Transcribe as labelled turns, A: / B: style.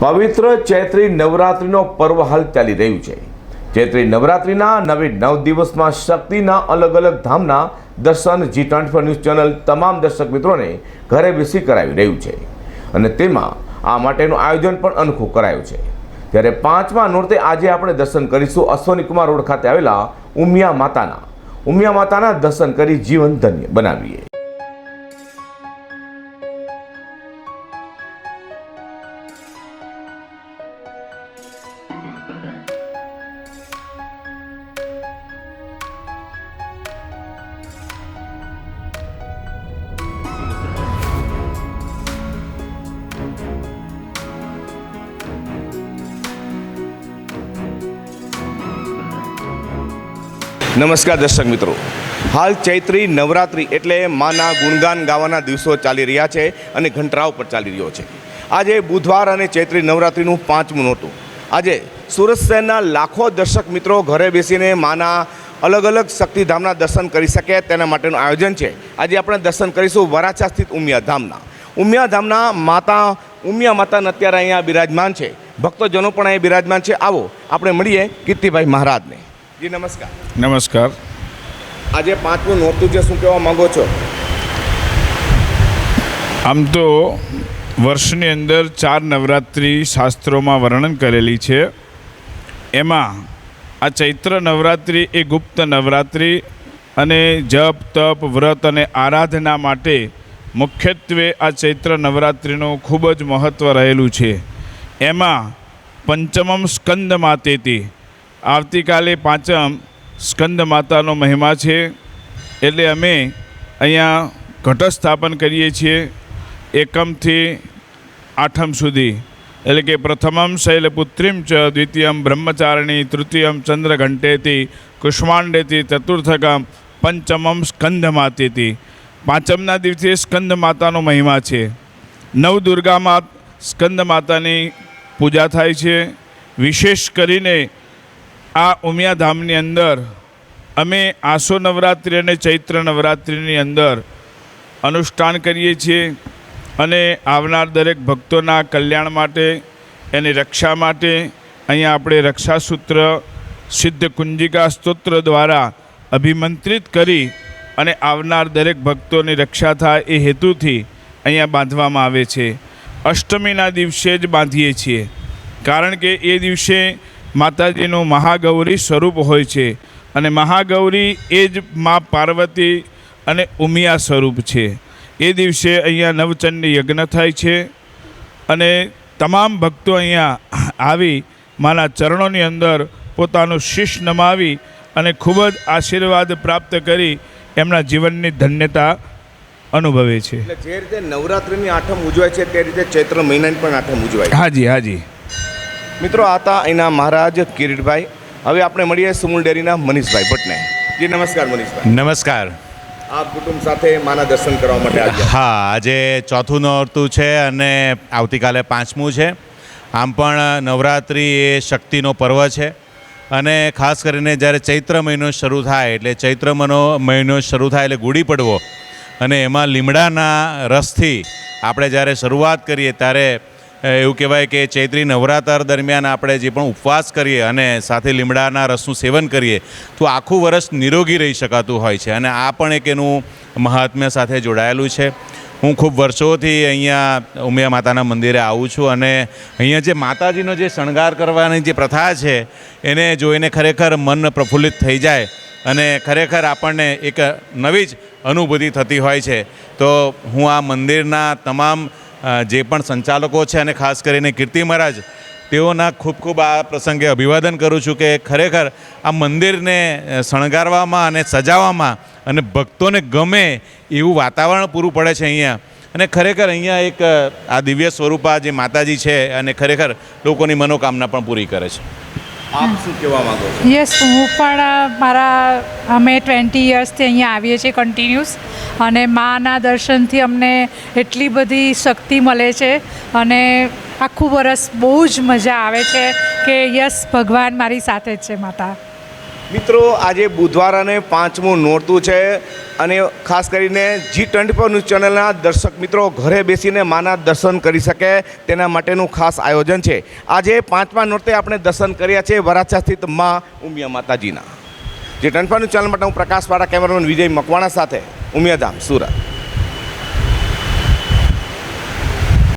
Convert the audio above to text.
A: પવિત્ર ચૈત્રી નવરાત્રિનો પર્વ હાલ ચાલી રહ્યું છે. ચૈત્રી નવરાત્રિના નવે નવ દિવસમાં શક્તિના અલગ અલગ ધામના દર્શન G twenty four news channel તમામ દર્શક મિત્રોને ઘરે બેસી કરાવી રહ્યું છે. અને તેમાં આ માટેનું આયોજન પણ અનોખું કરાયું છે. ત્યારે પાંચમા નોરતે આજે આપણે દર્શન કરીશું અશ્વની કુમાર રોડ ખાતે આવેલા ઉમિયા માતાના. ઉમિયા માતાના દર્શન કરી જીવન ધન્ય બનાવીએ. નમસ્કાર દર્શક મિત્રો. હાલ ચૈત્રી નવરાત્રિ એટલે માના ગુણગાન ગાવાના દિવસો ચાલી રહ્યા છે અને ઘંટરાવ પર ચાલી રહ્યો છે. આજે બુધવાર અને ચૈત્રી નવરાત્રિનું પાંચમું નહોતું આજે સુરત શહેરના લાખો દર્શક મિત્રો ઘરે બેસીને માના અલગ અલગ શક્તિધામના દર્શન કરી શકે તેના માટેનું આયોજન છે. આજે આપણે દર્શન કરીશું વરાછા સ્થિત ઉમિયા ધામના. ઉમિયા ધામના માતા, ઉમિયા માતાને અત્યારે અહીંયા બિરાજમાન છે. ભક્તજનો પણ અહીંયા બિરાજમાન છે. આવો, આપણે મળીએ કીર્તિભાઈ મહારાજને. જી નમસ્કાર.
B: નમસ્કાર.
A: આજે પાંચમું નોરતું છે શું કહેવા માંગો છો?
B: આમ તો વર્ષની અંદર ચાર નવરાત્રિ શાસ્ત્રોમાં વર્ણન કરેલી છે. એમાં આ ચૈત્ર નવરાત્રિ એ ગુપ્ત નવરાત્રિ અને જપ તપ વ્રત અને આરાધના માટે મુખ્યત્વે આ ચૈત્ર નવરાત્રિનું ખૂબ જ મહત્ત્વ રહેલું છે. એમાં પંચમમ સ્કંદ માતેતી આવતીકાલે પાંચમ સ્કંદ માતાનો મહિમા છે. એટલે અમે અહીંયા ઘટસ્થાપન કરીએ છીએ એકમથી આઠમ સુધી. એટલે કે પ્રથમમ શૈલપુત્રીમ ચ, દ્વિતીયમ બ્રહ્મચારિણી, તૃતીયમ ચંદ્રઘંટેતી, કુષ્માંડેતી, ચતુર્થકમ, પંચમમ સ્કંદ માતેતી પાંચમના દિવસે સ્કંદ માતાનો મહિમા છે. નવ દુર્ગામાં સ્કંદ માતાની પૂજા થાય છે. વિશેષ કરીને આ ઉમિયાધામની અંદર અમે આસો નવરાત્રિ અને ચૈત્ર નવરાત્રિની અંદર અનુષ્ઠાન કરીએ છીએ અને આવનાર દરેક ભક્તોના કલ્યાણ માટે, એની રક્ષા માટે અહીંયા આપણે રક્ષાસૂત્ર સિદ્ધ કુંજિકા સ્તોત્ર દ્વારા અભિમંત્રિત કરી અને આવનાર દરેક ભક્તોની રક્ષા થાય એ હેતુથી અહીંયા બાંધવામાં આવે છે. અષ્ટમીના દિવસે જ બાંધીએ છીએ. કારણ કે એ દિવસે માતાજીનું મહાગૌરી સ્વરૂપ હોય છે અને મહાગૌરી એ જ મા પાર્વતી અને ઉમિયા સ્વરૂપ છે. એ દિવસે અહીંયા નવચંડી યજ્ઞ થાય છે અને તમામ ભક્તો અહીંયા આવી માના ચરણોની અંદર પોતાનું શીશ નમાવી અને ખૂબ જ આશીર્વાદ પ્રાપ્ત કરી એમના જીવનની ધન્યતા અનુભવે છે.
A: જે રીતે નવરાત્રિની આઠમ ઉજવાય છે તે રીતે ચૈત્ર મહિનાની પણ આઠમ ઉજવાય
B: હાજી હાજી.
A: મિત્રો આ હતા અહીંના મહારાજ કિરીટભાઈ. હવે આપણે મળીએ સુમુલ ડેરીના મનીષભાઈ ભટ્ટને. જી નમસ્કાર મનીષભાઈ.
C: નમસ્કાર.
A: આપ કુટુંબ સાથે માના દર્શન કરવા માટે
C: હા આજે ચોથું નોરતું છે અને આવતીકાલે પાંચમું છે. આમ પણ નવરાત્રિ એ શક્તિનો પર્વ છે. અને ખાસ કરીને જ્યારે ચૈત્ર મહિનો શરૂ થાય એટલે ચૈત્ર મનો મહિનો શરૂ થાય એટલે ગુડી પડવો. અને એમાં લીમડાના રસથી આપણે જ્યારે શરૂઆત કરીએ ત્યારે એવું કહેવાય કે ચૈત્રી નવરાત્ર દરમિયાન આપણે જે પણ ઉપવાસ કરીએ અને સાથે લીમડાના રસનું સેવન કરીએ, તો આખું વર્ષ નિરોગી રહી શકાતું હોય છે. અને આ પણ એક એનું મહાત્મ્ય સાથે જોડાયેલું છે. હું ખૂબ વર્ષોથી અહીંયા ઉમિયા માતાના મંદિરે આવું છું અને અહીંયા જે માતાજીનો જે શણગાર કરવાની જે પ્રથા છે, એને જોઈને ખરેખર મન પ્રફુલ્લિત થઈ જાય અને ખરેખર આપણને એક નવી જ અનુભૂતિ થતી હોય છે. તો હું આ મંદિરના તમામ જે પણ સંચાલકો છે અને ખાસ કરીને કીર્તિ મહારાજ, તેઓના ખૂબ ખૂબ આ પ્રસંગે અભિવાદન કરું છું કે ખરેખર આ મંદિરને શણગારવામાં અને સજાવવામાં અને ભક્તોને ગમે એવું વાતાવરણ પૂરું પડે છે અહીંયા. અને ખરેખર અહીંયા એક આ દિવ્ય સ્વરૂપા જે માતાજી છે અને ખરેખર લોકોની મનોકામના પણ પૂરી કરે છે.
A: આપ શું કહેવા માંગો છો?
D: યસ હું પણ મારા, અમે ટ્વેન્ટી યર્સથી અહીંયા આવીએ છીએ કન્ટિન્યુઅસ અને માના દર્શનથી અમને એટલી બધી શક્તિ મળે છે અને આખું વરસ બહુ જ મજા આવે છે કે યસ, ભગવાન મારી સાથે જ છે માતા.
A: મિત્રો, આજે બુધવાર અને પાંચમું નોરતું છે અને ખાસ કરીને જી ટ્વેન્ટી ફોર ન્યૂઝ ચેનલના દર્શક મિત્રો ઘરે બેસીને માના દર્શન કરી શકે તેના માટેનું ખાસ આયોજન છે. આજે પાંચમા નોરતે આપણે દર્શન કર્યા છે વરાછા સ્થિત મા ઉમિયા માતાજીના. જે ટ્વેન્ટી ફોર ન્યૂઝ ચેનલ માટે હું પ્રકાશવાળા કેમેરામેન વિજય મકવાણા સાથે ઉમિયાધામ, સુરત.